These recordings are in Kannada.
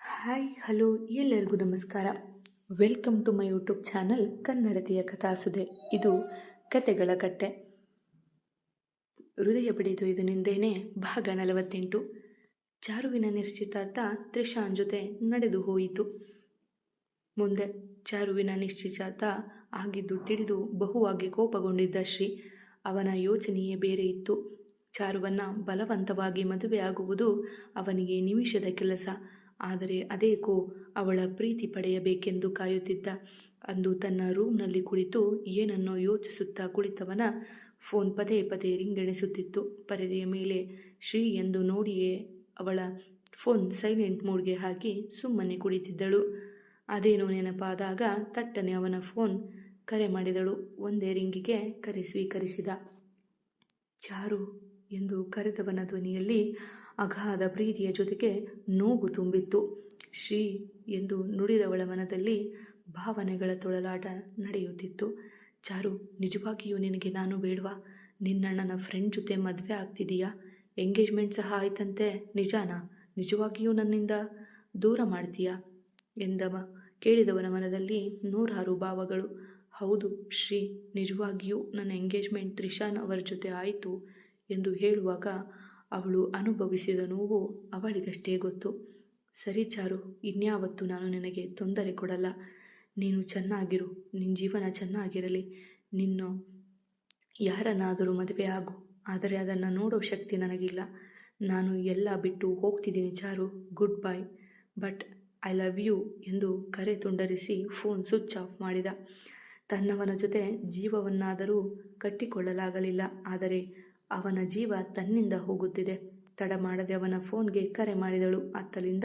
ಹಾಯ್, ಹಲೋ, ಎಲ್ಲರಿಗೂ ನಮಸ್ಕಾರ. Welcome to my YouTube channel ಕನ್ನಡತಿಯ ಕಥಾಸುದೆ ಇದು ಕತೆಗಳ ಕಟ್ಟೆ. ಹೃದಯ ಬಡಿದು ಇದು ನಿಂದೇನೆ ಭಾಗ ನಲವತ್ತೆಂಟು. ಚಾರುವಿನ ನಿಶ್ಚಿತಾರ್ಥ ತ್ರಿಷಾನ್ ಜೊತೆ ನಡೆದು ಹೋಯಿತು. ಮುಂದೆ ಚಾರುವಿನ ನಿಶ್ಚಿತಾರ್ಥ ಆಗಿದ್ದು ತಿಳಿದು ಬಹುವಾಗಿ ಕೋಪಗೊಂಡಿದ್ದ ಶ್ರೀ, ಅವನ ಯೋಚನೆಯೇ ಬೇರೆ ಇತ್ತು. ಚಾರುವನ್ನು ಬಲವಂತವಾಗಿ ಮದುವೆಯಾಗುವುದು ಅವನಿಗೆ ನಿಮಿಷದ ಕೆಲಸ. ಆದರೆ ಅದೇಕೋ ಅವಳ ಪ್ರೀತಿ ಪಡೆಯಬೇಕೆಂದು ಕಾಯುತ್ತಿದ್ದ. ಅಂದು ತನ್ನ ರೂಮ್ನಲ್ಲಿ ಕುಳಿತು ಏನನ್ನೋ ಯೋಚಿಸುತ್ತಾ ಕುಳಿತವನ ಫೋನ್ ಪದೇ ಪದೇ ರಿಂಗಣಿಸುತ್ತಿತ್ತು. ಪರದೆಯ ಮೇಲೆ, ಶ್ರೀ ಎಂದು ನೋಡಿಯೇ ಅವಳ ಫೋನ್ ಸೈಲೆಂಟ್ ಮೂಡ್ಗೆ ಹಾಕಿ ಸುಮ್ಮನೆ ಕುಳಿತಿದ್ದಳು. ಅದೇನೋ ನೆನಪಾದಾಗ ತಟ್ಟನೆ ಅವನ ಫೋನ್ ಕರೆ ಮಾಡಿದಳು. ಒಂದೇ ರಿಂಗಿಗೆ ಕರೆ ಸ್ವೀಕರಿಸಿದ. ಚಾರು ಎಂದು ಕರೆದವನ ಧ್ವನಿಯಲ್ಲಿ ಅಗಾಧ ಪ್ರೀತಿಯ ಜೊತೆಗೆ ನೋವು ತುಂಬಿತ್ತು. ಶ್ರೀ ಎಂದು ನುಡಿದವಳ ಮನದಲ್ಲಿ ಭಾವನೆಗಳ ತೊಳಲಾಟ ನಡೆಯುತ್ತಿತ್ತು. ಚಾರು, ನಿಜವಾಗಿಯೂ ನಿನಗೆ ನಾನು ಬೇಡವಾ? ನಿನ್ನಣ್ಣನ ಫ್ರೆಂಡ್ ಜೊತೆ ಮದುವೆ ಆಗ್ತಿದೀಯಾ? ಎಂಗೇಜ್ಮೆಂಟ್ ಸಹ ಆಯ್ತಂತೆ, ನಿಜಾನಾ? ನಿಜವಾಗಿಯೂ ನನ್ನಿಂದ ದೂರ ಮಾಡ್ತೀಯಾ? ಎಂದವ. ಕೇಳಿದವನ ಮನದಲ್ಲಿ ನೂರಾರು ಭಾವಗಳು. ಹೌದು, ಶ್ರೀ, ನಿಜವಾಗಿಯೂ ನನ್ನ ಎಂಗೇಜ್ಮೆಂಟ್ ತ್ರಿಶಾನ್ ಅವರ ಜೊತೆ ಆಯಿತು. ಎಂದು ಹೇಳುವಾಗ ಅವಳು ಅನುಭವಿಸಿದ ನೋವು ಅವಳಿಗಷ್ಟೇ ಗೊತ್ತು. ಸರಿ ಚಾರು, ಇನ್ಯಾವತ್ತು ನಾನು ನಿನಗೆ ತೊಂದರೆ ಕೊಡಲ್ಲ. ನೀನು ಚೆನ್ನಾಗಿರು ನಿನ್ನ ಜೀವನ ಚೆನ್ನಾಗಿರಲಿ. ನಿನ್ನ ಯಾರನ್ನಾದರೂ ಮದುವೆ ಆಗು, ಆದರೆ ಅದನ್ನು ನೋಡೋ ಶಕ್ತಿ ನನಗಿಲ್ಲ. ನಾನು ಎಲ್ಲ ಬಿಟ್ಟು ಹೋಗ್ತಿದ್ದೀನಿ Charu, goodbye. But I love you ಎಂದು ಕರೆ ತುಂಡರಿಸಿ ಫೋನ್ ಸ್ವಿಚ್ ಆಫ್ ಮಾಡಿದ. ತನ್ನವನ ಜೊತೆ ಜೀವವನ್ನಾದರೂ ಕಟ್ಟಿಕೊಳ್ಳಲಾಗಲಿಲ್ಲ, ಆದರೆ ಅವನ ಜೀವ ತನ್ನಿಂದ ಹೋಗುತ್ತಿದೆ. ತಡ ಮಾಡದೆ ಅವನ ಫೋನ್ಗೆ ಕರೆ ಮಾಡಿದಳು. ಅತ್ತಲಿಂದ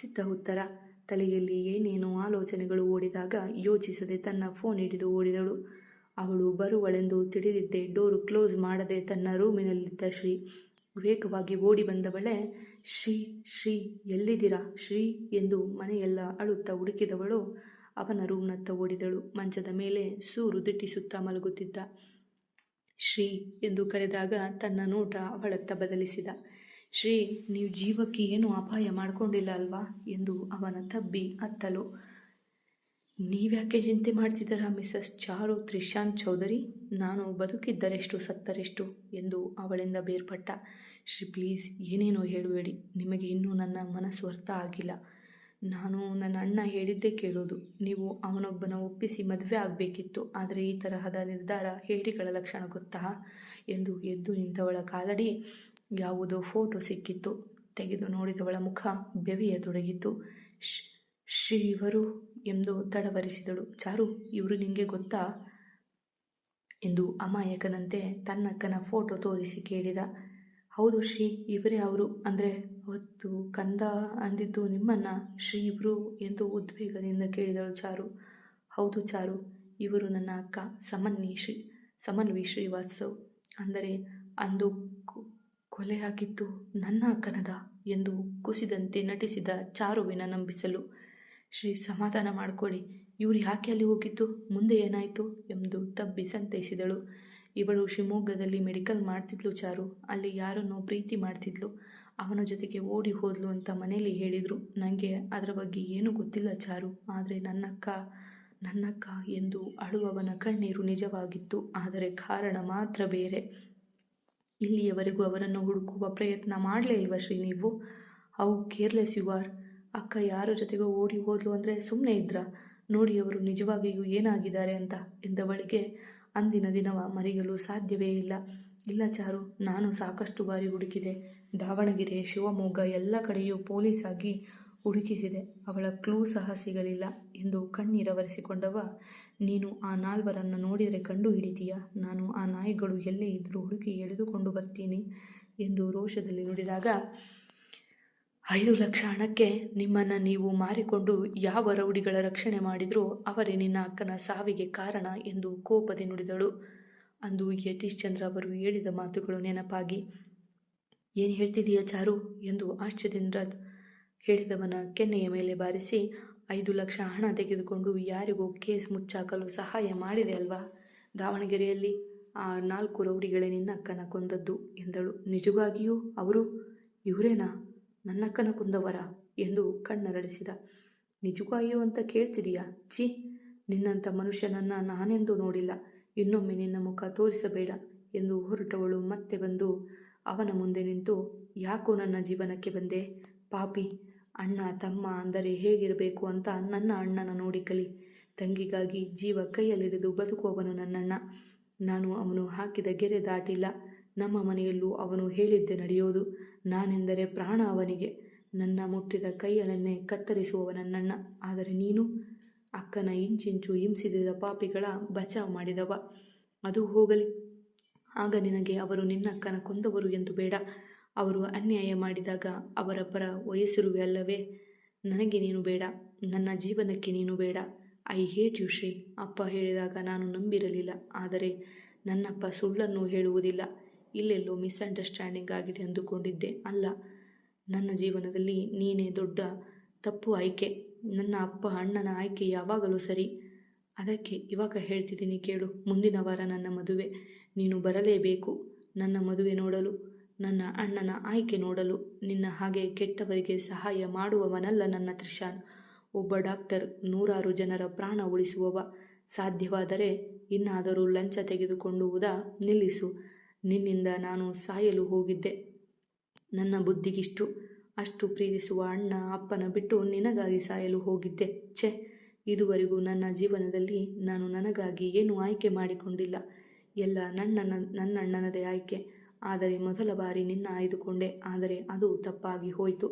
ಸಿದ್ಧ ಉತ್ತರ, ತಲೆಯಲ್ಲಿ ಏನೇನೋ ಆಲೋಚನೆಗಳು ಓಡಿದಾಗ ಯೋಚಿಸದೆ ತನ್ನ ಫೋನ್ ಹಿಡಿದು ಓಡಿದಳು. ಅವಳು ಬರುವಳೆಂದು ತಿಳಿದಿದ್ದೆ. ಡೋರು ಕ್ಲೋಸ್ ಮಾಡದೆ ತನ್ನ ರೂಮಿನಲ್ಲಿದ್ದ ಶ್ರೀ, ವೇಗವಾಗಿ ಓಡಿ ಬಂದವಳೆ, ಶ್ರೀ ಶ್ರೀ, ಎಲ್ಲಿದ್ದೀರಾ? ಶ್ರೀ ಎಂದು ಮನೆಯೆಲ್ಲ ಅಳುತ್ತಾ ಹುಡುಕಿದವಳು. ಅವನ ರೂಮ್ನತ್ತ ಓಡಿದಳು. ಮಂಚದ ಮೇಲೆ ಸೂರು ದಿಟ್ಟಿಸುತ್ತಾ ಮಲಗುತ್ತಿದ್ದ. ಶ್ರೀ ಎಂದು ಕರೆದಾಗ ತನ್ನ ನೋಟ ಅವಳತ್ತ ಬದಲಿಸಿದ. ಶ್ರೀ, ನೀವು ಜೀವಕ್ಕೆ ಏನು ಅಪಾಯ ಮಾಡಿಕೊಂಡಿಲ್ಲ ಅಲ್ವಾ? ಎಂದು ಅವನ ತಬ್ಬಿ ಅತ್ತಲು. ನೀವ್ಯಾಕೆ ಚಿಂತೆ ಮಾಡ್ತಿದ್ದೀರಾ ಮಿಸಸ್ ಚಾರು ತ್ರಿಶಾಂತ್ ಚೌಧರಿ? ನಾನು ಬದುಕಿದ್ದರೆಷ್ಟು, ಸತ್ತರೆಷ್ಟು? ಎಂದು ಅವಳಿಂದ ಬೇರ್ಪಟ್ಟ. ಶ್ರೀ, ಪ್ಲೀಸ್ ಏನೇನೋ ಹೇಳಬೇಡಿ. ನಿಮಗೆ ಇನ್ನೂ ನನ್ನ ಮನಸ್ಸು ಅರ್ಥ ಆಗಿಲ್ಲ. ನಾನು ನನ್ನ ಅಣ್ಣ ಹೇಳಿದ್ದೇ ಕೇಳೋದು. ನೀವು ಅವನೊಬ್ಬನ ಒಪ್ಪಿಸಿ ಮದುವೆ ಆಗಬೇಕಿತ್ತು. ಆದರೆ ಈ ತರಹದ ನಿರ್ಧಾರ ಹೇಡಿಗಳ ಲಕ್ಷಣ ಗೊತ್ತಾ? ಎಂದು ಎದ್ದು ನಿಂತವಳ ಕಾಲಡಿ ಯಾವುದೋ ಫೋಟೋ ಸಿಕ್ಕಿತ್ತು. ತೆಗೆದು ನೋಡಿದವಳ ಮುಖ ಬೆವೆಯತೊಡಗಿತ್ತು ಶ್ರೀ ಇವರು ಎಂದು ತಡವರಿಸಿದಳು. ಚಾರು, ಇವರು ನಿಮಗೆ ಗೊತ್ತಾ? ಎಂದು ಅಮಾಯಕನಂತೆ ತನ್ನಕ್ಕನ ಫೋಟೋ ತೋರಿಸಿ ಕೇಳಿದ. ಹೌದು ಶ್ರೀ, ಇವರೇ ಅವರು. ಅಂದರೆ ಅವತ್ತು ಕಂದ ಅಂದಿದ್ದು ನಿಮ್ಮನ್ನ ಶ್ರೀ ಇವರು ಎಂದು ಉದ್ವೇಗದಿಂದ ಕೇಳಿದಳು ಚಾರು. ಹೌದು ಚಾರು, ಇವರು ನನ್ನ ಅಕ್ಕ. ಸಮನ್ವಿ ಶ್ರೀ ಸಮನ್ವಿ ಶ್ರೀವಾತ್ಸವ್. ಅಂದರೆ ಅಂದು ಕೊಲೆಯಾಗಿದ್ದು ನನ್ನ ಅಕ್ಕನದ ಎಂದು ಕುಸಿದಂತೆ ನಟಿಸಿದ ಚಾರುವಿನ ನಂಬಿಸಲು. ಶ್ರೀ, ಸಮಾಧಾನ ಮಾಡಿಕೊಳ್ಳಿ. ಇವರು ಯಾಕೆ ಅಲ್ಲಿ ಹೋಗಿದ್ದು? ಮುಂದೆ ಏನಾಯಿತು? ಎಂದು ತಬ್ಬಿ ಸಂತೈಸಿದಳು. ಇವಳು ಶಿವಮೊಗ್ಗದಲ್ಲಿ ಮೆಡಿಕಲ್ ಮಾಡ್ತಿದ್ಲು ಚಾರು. ಅಲ್ಲಿ ಯಾರನ್ನೋ ಪ್ರೀತಿ ಮಾಡ್ತಿದ್ಲು. ಅವನ ಜೊತೆಗೆ ಓಡಿ ಹೋದ್ಲು ಅಂತ ಮನೇಲಿ ಹೇಳಿದರು. ನನಗೆ ಅದರ ಬಗ್ಗೆ ಏನೂ ಗೊತ್ತಿಲ್ಲ ಚಾರು. ಆದರೆ ನನ್ನಕ್ಕ ನನ್ನಕ್ಕ ಎಂದು ಅಳುವವನ ಕಣ್ಣೀರು ನಿಜವಾಗಿತ್ತು. ಆದರೆ ಕಾರಣ ಮಾತ್ರ ಬೇರೆ. ಇಲ್ಲಿಯವರೆಗೂ ಅವರನ್ನು ಹುಡುಕುವ ಪ್ರಯತ್ನ ಮಾಡಲೇ ಇಲ್ವ ಶ್ರೀ ನೀವು? ಅವು ಕೇರ್ಲೆಸ್ ಯು ಆರ್. ಅಕ್ಕ ಯಾರ ಜೊತೆಗೋ ಓಡಿ ಹೋದ್ಲು ಅಂದರೆ ಸುಮ್ಮನೆ ಇದ್ರ. ನೋಡಿ ಅವರು ನಿಜವಾಗಿಯೂ ಏನಾಗಿದ್ದಾರೆ ಅಂತ ಎಂದವಳಿಗೆ ಅಂದಿನ ದಿನವ ಮರೆಯಲು ಸಾಧ್ಯವೇ ಇಲ್ಲ. ಇಲ್ಲ ಚಾರು, ನಾನು ಸಾಕಷ್ಟು ಬಾರಿ ಹುಡುಕಿದೆ. ದಾವಣಗೆರೆ, ಶಿವಮೊಗ್ಗ ಎಲ್ಲ ಕಡೆಯೂ ಪೊಲೀಸಾಗಿ ಹುಡುಕಿಸಿದೆ. ಅವಳ ಕ್ಲೂ ಸಹ ಸಿಗಲಿಲ್ಲ ಎಂದು ಕಣ್ಣೀರವರೆಸಿಕೊಂಡವ, ನೀನು ಆ ನಾಲ್ವರನ್ನು ನೋಡಿದರೆ ಕಂಡು ಹಿಡಿತೀಯ? ನಾನು ಆ ನಾಯಿಗಳು ಎಲ್ಲೇ ಇದ್ದರೂ ಹುಡುಕಿ ಎಳೆದುಕೊಂಡು ಬರ್ತೀನಿ ಎಂದು ರೋಷದಲ್ಲಿ ನುಡಿದಾಗ ಐದು ಲಕ್ಷ ಹಣಕ್ಕೆ ನಿಮ್ಮನ್ನು ನೀವು ಮಾರಿಕೊಂಡು ಯಾವ ರೌಡಿಗಳ ರಕ್ಷಣೆ ಮಾಡಿದರೂ ಅವರೇ ನಿನ್ನ ಅಕ್ಕನ ಸಾವಿಗೆ ಕಾರಣ ಎಂದು ಕೋಪದೆ ನುಡಿದಳು. ಅಂದು ಯತೀಶ್ ಚಂದ್ರ ಅವರು ಹೇಳಿದ ಮಾತುಗಳು ನೆನಪಾಗಿ, ಏನು ಹೇಳ್ತಿದೀಯ ಚಾರು? ಎಂದು ಆಶ್ಚರ್ಯದಿಂದ ಹೇಳಿದವನ ಕೆನ್ನೆಯ ಮೇಲೆ ಬಾರಿಸಿ, ಐದು ಲಕ್ಷ ಹಣ ತೆಗೆದುಕೊಂಡು ಯಾರಿಗೂ ಕೇಸ್ ಮುಚ್ಚಾಕಲು ಸಹಾಯ ಮಾಡಿದೆ ಅಲ್ವಾ? ದಾವಣಗೆರೆಯಲ್ಲಿ ಆ ನಾಲ್ಕು ರೌಡಿಗಳೇ ನಿನ್ನ ಅಕ್ಕನ ಕೊಂದದ್ದು ಎಂದಳು. ನಿಜವಾಗಿಯೂ? ಅವರು? ಇವರೇನಾ? ನನ್ನಕ್ಕನ ಕುಂದವರ ಎಂದು ಕಣ್ಣರಳಿಸಿದ. ಅಯ್ಯೋ ಅಂತ ಕೇಳ್ತಿದೀಯಾ? ಛೀ, ನಿನ್ನಂಥ ಮನುಷ್ಯನನ್ನು ನಾನೆಂದೂ ನೋಡಿಲ್ಲ. ಇನ್ನೊಮ್ಮೆ ನಿನ್ನ ಮುಖ ತೋರಿಸಬೇಡ ಎಂದು ಹೊರಟವಳು ಮತ್ತೆ ಬಂದು ಅವನ ಮುಂದೆ ನಿಂತು, ಯಾಕೋ ನನ್ನ ಜೀವನಕ್ಕೆ ಬಂದೆ? ಪಾಪಿ, ಅಣ್ಣ ತಮ್ಮ ಅಂದರೆ ಹೇಗಿರಬೇಕು ಅಂತ ನನ್ನ ಅಣ್ಣನ ನೋಡಿ ಕಲಿ. ತಂಗಿಗಾಗಿ ಜೀವ ಕೈಯಲ್ಲಿಡಿದು ಬದುಕುವವನು ನನ್ನಣ್ಣ. ನಾನು ಅವನು ಹಾಕಿದ ಗೆರೆ ದಾಟಿಲ್ಲ. ನಮ್ಮ ಮನೆಯಲ್ಲೂ ಅವನು ಹೇಳಿದ್ದೆ ನಡೆಯೋದು. ನಾನೆಂದರೆ ಪ್ರಾಣ ಅವನಿಗೆ. ನನ್ನ ಮುಟ್ಟಿದ ಕೈಯಳನ್ನೇ ಕತ್ತರಿಸುವವ ನನ್ನಣ್ಣ ಆದರೆ ನೀನು ಅಕ್ಕನ ಇಂಚಿಂಚು ಹಿಂಸಿದ ಪಾಪಿಗಳ ಬಚಾವ್ ಮಾಡಿದವ. ಅದು ಹೋಗಲಿ. ಆಗ ನಿನಗೆ ಅವರು ನಿನ್ನಕ್ಕನ ಕೊಂದವರು ಎಂದು ಬೇಡ. ಅವರು ಅನ್ಯಾಯ ಮಾಡಿದಾಗ ಅವರ ಪರ ವಯಸ್ಸಿರುವೆ ಅಲ್ಲವೇ? ನನಗೆ ನೀನು ಬೇಡ. ನನ್ನ ಜೀವನಕ್ಕೆ ನೀನು ಬೇಡ. I hate you Shri. ಅಪ್ಪ ಹೇಳಿದಾಗ ನಾನು ನಂಬಿರಲಿಲ್ಲ. ಆದರೆ ನನ್ನಪ್ಪ ಸುಳ್ಳನ್ನು ಹೇಳುವುದಿಲ್ಲ. ಇಲ್ಲೆಲ್ಲೋ ಮಿಸ್ಅಂಡರ್ಸ್ಟ್ಯಾಂಡಿಂಗ್ ಆಗಿದೆ ಅಂದುಕೊಂಡಿದ್ದೆ. ಅಲ್ಲ, ನನ್ನ ಜೀವನದಲ್ಲಿ ನೀನೇ ದೊಡ್ಡ ತಪ್ಪು ಆಯ್ಕೆ. ನನ್ನ ಅಪ್ಪ ಅಣ್ಣನ ಆಯ್ಕೆ ಯಾವಾಗಲೂ ಸರಿ. ಅದಕ್ಕೆ ಇವಾಗ ಹೇಳ್ತಿದ್ದೀನಿ ಕೇಳು, ಮುಂದಿನ ವಾರ ನನ್ನ ಮದುವೆ. ನೀನು ಬರಲೇಬೇಕು. ನನ್ನ ಮದುವೆ ನೋಡಲು, ನನ್ನ ಅಣ್ಣನ ಆಯ್ಕೆ ನೋಡಲು. ನಿನ್ನ ಹಾಗೆ ಕೆಟ್ಟವರಿಗೆ ಸಹಾಯ ಮಾಡುವವನಲ್ಲ ನನ್ನ ತ್ರಿಶಾನ್. ಒಬ್ಬ ಡಾಕ್ಟರ್, ನೂರಾರು ಜನರ ಪ್ರಾಣ ಉಳಿಸುವವ. ಸಾಧ್ಯವಾದರೆ ಇನ್ನಾದರೂ ಲಂಚ ತೆಗೆದುಕೊಂಡುವುದ ನಿಲ್ಲಿಸು. ನಿನ್ನಿಂದ ನಾನು ಸಾಯಲು ಹೋಗಿದ್ದೆ. ನನ್ನ ಬುದ್ಧಿಗಿಷ್ಟು, ಅಷ್ಟು ಪ್ರೀತಿಸುವ ಅಣ್ಣ ಅಪ್ಪನ ಬಿಟ್ಟು ನಿನಗಾಗಿ ಸಾಯಲು ಹೋಗಿದ್ದೆ. ಛೆ, ಇದುವರೆಗೂ ನನ್ನ ಜೀವನದಲ್ಲಿ ನಾನು ನನಗಾಗಿ ಏನೂ ಆಯ್ಕೆ ಮಾಡಿಕೊಂಡಿಲ್ಲ. ಎಲ್ಲ ನನ್ನ ನನ್ನಣ್ಣನದೇ ಆಯ್ಕೆ. ಆದರೆ ಮೊದಲ ಬಾರಿ ನಿನ್ನ ಆಯ್ದುಕೊಂಡೆ. ಆದರೆ ಅದು ತಪ್ಪಾಗಿ ಹೋಯಿತು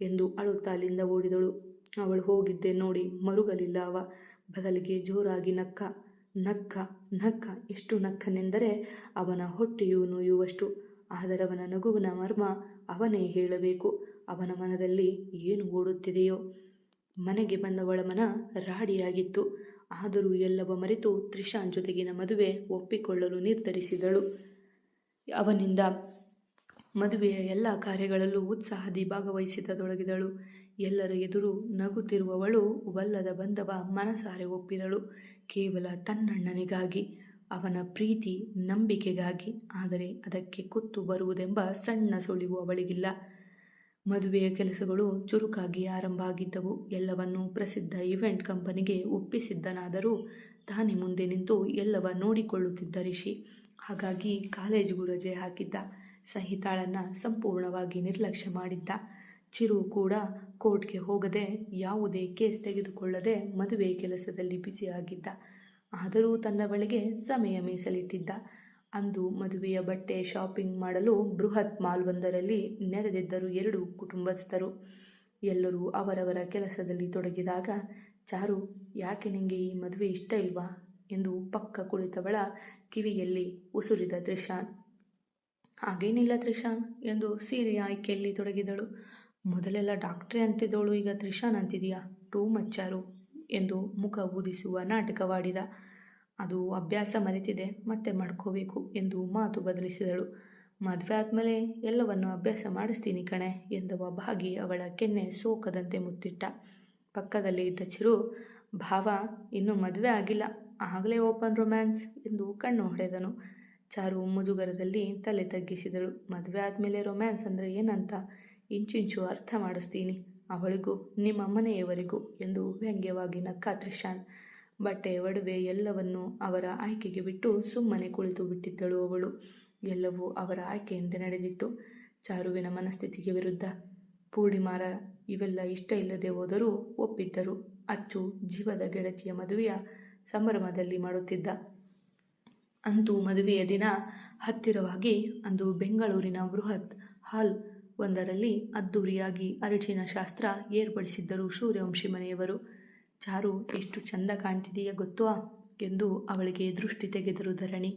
ಎಂದು ಅಳುತ್ತಾ ಅಲ್ಲಿಂದ ಓಡಿದಳು. ಅವಳು ಹೋಗಿದ್ದೆ ನೋಡಿ ಮರುಗಲಿಲ್ಲ ಅವ. ಬದಲಿಗೆ ಜೋರಾಗಿ ನಕ್ಕ. ನಕ್ಕ ನಕ್ಕ ಎಷ್ಟು ನಕ್ಕನೆಂದರೆ ಅವನ ಹೊಟ್ಟೆಯು ನೋಯುವಷ್ಟು ಆದರವನ ನಗುವಿನ ಮರ್ಮ ಅವನೇ ಹೇಳಬೇಕು, ಅವನ ಮನದಲ್ಲಿ ಏನು ಓಡುತ್ತಿದೆಯೋ. ಮನೆಗೆ ಬಂದವಳ ಮನ ರಾಡಿಯಾಗಿತ್ತು, ಆದರೂ ಎಲ್ಲವ ಮರೆತು ತ್ರಿಷಾನ್ ಜೊತೆಗಿನ ಮದುವೆ ಒಪ್ಪಿಕೊಳ್ಳಲು ನಿರ್ಧರಿಸಿದಳು. ಅವನಿಂದ ಮದುವೆಯ ಎಲ್ಲ ಕಾರ್ಯಗಳಲ್ಲೂ ಉತ್ಸಾಹದಿ ಭಾಗವಹಿಸಿದೊಡಗಿದಳು ಎಲ್ಲರ ಎದುರು ನಗುತ್ತಿರುವವಳು ಒಲ್ಲದ ಬಂದವ ಮನಸಾರೆ ಒಪ್ಪಿದಳು. ಕೇವಲ ತನ್ನಣ್ಣನಿಗಾಗಿ, ಅವನ ಪ್ರೀತಿ ನಂಬಿಕೆಗಾಗಿ, ಆದರೆ ಅದಕ್ಕೆ ಕುತ್ತು ಬರುವುದೆಂಬ ಸಣ್ಣ ಸುಳಿವು ಅವಳಿಗಿಲ್ಲ. ಮದುವೆಯ ಕೆಲಸಗಳು ಚುರುಕಾಗಿ ಆರಂಭ ಆಗಿದ್ದವು. ಎಲ್ಲವನ್ನೂ ಪ್ರಸಿದ್ಧ ಇವೆಂಟ್ ಕಂಪನಿಗೆ ಒಪ್ಪಿಸಿದ್ದನಾದರೂ ತಾನೇ ಮುಂದೆ ನಿಂತು ಎಲ್ಲವ ನೋಡಿಕೊಳ್ಳುತ್ತಿದ್ದ ರಿಷಿ. ಹಾಗಾಗಿ ಕಾಲೇಜಿಗೂ ರಜೆ ಹಾಕಿದ್ದ. ಸಂಹಿತಾಳನ್ನು ಸಂಪೂರ್ಣವಾಗಿ ನಿರ್ಲಕ್ಷ್ಯ ಮಾಡಿದ್ದ. ಚಿರು ಕೂಡ ಕೋರ್ಟ್ಗೆ ಹೋಗದೆ ಯಾವುದೇ ಕೇಸ್ ತೆಗೆದುಕೊಳ್ಳದೆ ಮದುವೆ ಕೆಲಸದಲ್ಲಿ ಬ್ಯುಸಿಯಾಗಿದ್ದ. ಆದರೂ ತನ್ನ ಬಳಿಗೆ ಸಮಯ ಮೀಸಲಿಟ್ಟಿದ್ದ. ಅಂದು ಮದುವೆಯ ಬಟ್ಟೆ ಶಾಪಿಂಗ್ ಮಾಡಲು ಬೃಹತ್ ಮಾಲ್ ಒಂದರಲ್ಲಿ ನೆರೆದಿದ್ದರು ಎರಡು ಕುಟುಂಬಸ್ಥರು. ಎಲ್ಲರೂ ಅವರವರ ಕೆಲಸದಲ್ಲಿ ತೊಡಗಿದಾಗ, ಚಾರು, ಯಾಕೆ ನಿಮಗೆ ಈ ಮದುವೆ ಇಷ್ಟ ಇಲ್ವಾ? ಎಂದು ಪಕ್ಕ ಕುಳಿತವಳ ಕಿವಿಯಲ್ಲಿ ಉಸುರಿದ ತ್ರಿಶಾನ್. ಹಾಗೇನಿಲ್ಲ ತ್ರಿಶಾನ್, ಎಂದು ಸೀರೆ ಆಯ್ಕೆಯಲ್ಲಿ ತೊಡಗಿದಳು. ಮೊದಲೆಲ್ಲ ಡಾಕ್ಟ್ರೇ ಅಂತಿದ್ದವಳು, ಈಗ ತ್ರಿಶಾನ್ ಅಂತಿದೆಯಾ? ಟೂ ಮಚ್ಚಾರು ಎಂದು ಮುಖ ಊದಿಸುವ ನಾಟಕವಾಡಿದ. ಅದು ಅಭ್ಯಾಸ ಮರೆತಿದೆ, ಮತ್ತೆ ಮಾಡ್ಕೋಬೇಕು ಎಂದು ಮಾತು ಬದಲಿಸಿದಳು. ಮದುವೆ ಆದಮೇಲೆ ಎಲ್ಲವನ್ನು ಅಭ್ಯಾಸ ಮಾಡಿಸ್ತೀನಿ ಕಣೆ ಎಂದವ ಭಾಗಿ ಅವಳ ಕೆನ್ನೆ ಸೋಕದಂತೆ ಮುತ್ತಿಟ್ಟ. ಪಕ್ಕದಲ್ಲಿ ಇದ್ದ ಚಿರು, ಭಾವ, ಇನ್ನೂ ಮದುವೆ ಆಗಿಲ್ಲ, ಆಗಲೇ ಓಪನ್ ರೊಮ್ಯಾನ್ಸ್ ಎಂದು ಕಣ್ಣು ಹೊಡೆದನು. ಚಾರು ಮುಜುಗರದಲ್ಲಿ ತಲೆ ತಗ್ಗಿಸಿದಳು. ಮದುವೆ ಆದಮೇಲೆ ರೊಮ್ಯಾನ್ಸ್ ಅಂದರೆ ಏನಂತ? ಇಂಚಿಂಚು ಅರ್ಥ ಮಾಡಿಸ್ತೀನಿ. ಅವಳಿಗೂ, ನಿಮ್ಮ ಮನೆಯವರಿಗೂ ಎಂದು ವ್ಯಂಗ್ಯವಾಗಿ ನಕ್ಕ ತ್ರಿಶಾನ್ ಬಟ್ಟೆ ಒಡವೆ ಎಲ್ಲವನ್ನೂ ಅವರ ಆಯ್ಕೆಗೆ ಬಿಟ್ಟು ಸುಮ್ಮನೆ ಕುಳಿತು ಬಿಟ್ಟಿದ್ದಳು ಅವಳು. ಎಲ್ಲವೂ ಅವರ ಆಯ್ಕೆಯಂತೆ ನಡೆದಿತ್ತು. ಚಾರುವಿನ ಮನಸ್ಥಿತಿಗೆ ವಿರುದ್ಧ. ಪೂರ್ಣಿಮಾರ ಇವೆಲ್ಲ ಇಷ್ಟ ಇಲ್ಲದೆ ಹೋದರೂ ಒಪ್ಪಿದ್ದರು. ಅಚ್ಚು, ಜೀವದ ಗೆಳತಿಯ ಮದುವೆಯ ಸಂಭ್ರಮದಲ್ಲಿ ಮಾಡುತ್ತಿದ್ದ. ಅಂತೂ ಮದುವೆಯ ದಿನ ಹತ್ತಿರವಾಗಿ ಅಂದು ಬೆಂಗಳೂರಿನ ಬೃಹತ್ ಹಾಲ್ ಒಂದರಲ್ಲಿ ಅದ್ದೂರಿಯಾಗಿ ಅರಿಶಿನ ಶಾಸ್ತ್ರ ಏರ್ಪಡಿಸಿದ್ದರು ಸೂರ್ಯವಂಶಿ ಮನೆಯವರು. ಚಾರು, ಎಷ್ಟು ಚಂದ ಕಾಣ್ತಿದೆಯಾ ಗೊತ್ತೋ ಎಂದು ಅವಳಿಗೆ ದೃಷ್ಟಿ ತೆಗೆದರು ಧರಣಿ.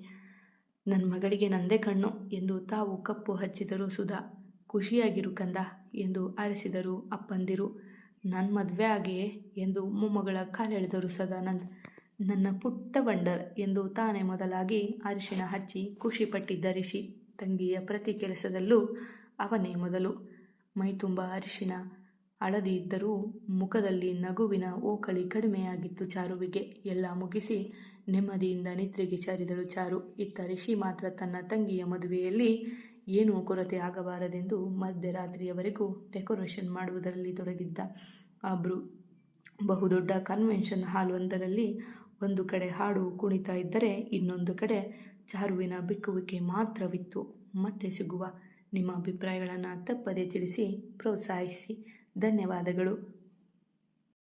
ನನ್ನ ಮಗಳಿಗೆ ನಂದೇ ಕಣ್ಣು ಎಂದು ತಾವು ಕಪ್ಪು ಹಚ್ಚಿದರು ಸುಧಾ. ಖುಷಿಯಾಗಿರು ಕಂದ ಎಂದು ಆರಿಸಿದರು ಅಪ್ಪಂದಿರು. ನನ್ನ ಮದುವೆ ಆಗಿಯೇ ಎಂದು ಮೊಮ್ಮಗಳ ಕಾಲೆಳೆದರು ಸದಾನಂದ್. ನನ್ನ ಪುಟ್ಟ ಬಂಡರ್ ಎಂದು ತಾನೇ ಮೊದಲಾಗಿ ಅರಿಶಿನ ಹಚ್ಚಿ ಖುಷಿಪಟ್ಟಿದ್ದ ರಿಷಿ. ತಂಗಿಯ ಪ್ರತಿ ಕೆಲಸದಲ್ಲೂ ಅವನೇ ಮೊದಲು. ಮೈತುಂಬ ಅರಿಶಿನ. ಅಳದಿ ಇದ್ದರೂ ಮುಖದಲ್ಲಿ ನಗುವಿನ ಓಕಳಿ ಕಡಿಮೆಯಾಗಿತ್ತು ಚಾರುವಿಗೆ. ಎಲ್ಲ ಮುಗಿಸಿ ನೆಮ್ಮದಿಯಿಂದ ನಿದ್ರೆಗೆ ಚಾರಿದಳು ಚಾರು. ಇತ್ತ ರಿಷಿ ಮಾತ್ರ ತನ್ನ ತಂಗಿಯ ಮದುವೆಯಲ್ಲಿ ಏನೂ ಕೊರತೆ ಆಗಬಾರದೆಂದು ಮಧ್ಯರಾತ್ರಿಯವರೆಗೂ ಡೆಕೋರೇಷನ್ ಮಾಡುವುದರಲ್ಲಿ ತೊಡಗಿದ್ದ. ಅಬ್ರು ಬ್ರು, ಬಹುದೊಡ್ಡ ಕನ್ವೆನ್ಷನ್ ಹಾಲ್ ಒಂದರಲ್ಲಿ ಒಂದು ಕಡೆ ಹಾಡು ಕುಣಿತಾ ಇದ್ದರೆ ಇನ್ನೊಂದು ಕಡೆ ಚಾರುವಿನ ಬಿಕ್ಕುವಿಕೆ ಮಾತ್ರವಿತ್ತು. ಮತ್ತೆ ಸಿಗುವ. ನಿಮ್ಮ ಅಭಿಪ್ರಾಯಗಳನ್ನು ತಪ್ಪದೇ ತಿಳಿಸಿ ಪ್ರೋತ್ಸಾಹಿಸಿ. ಧನ್ಯವಾದಗಳು.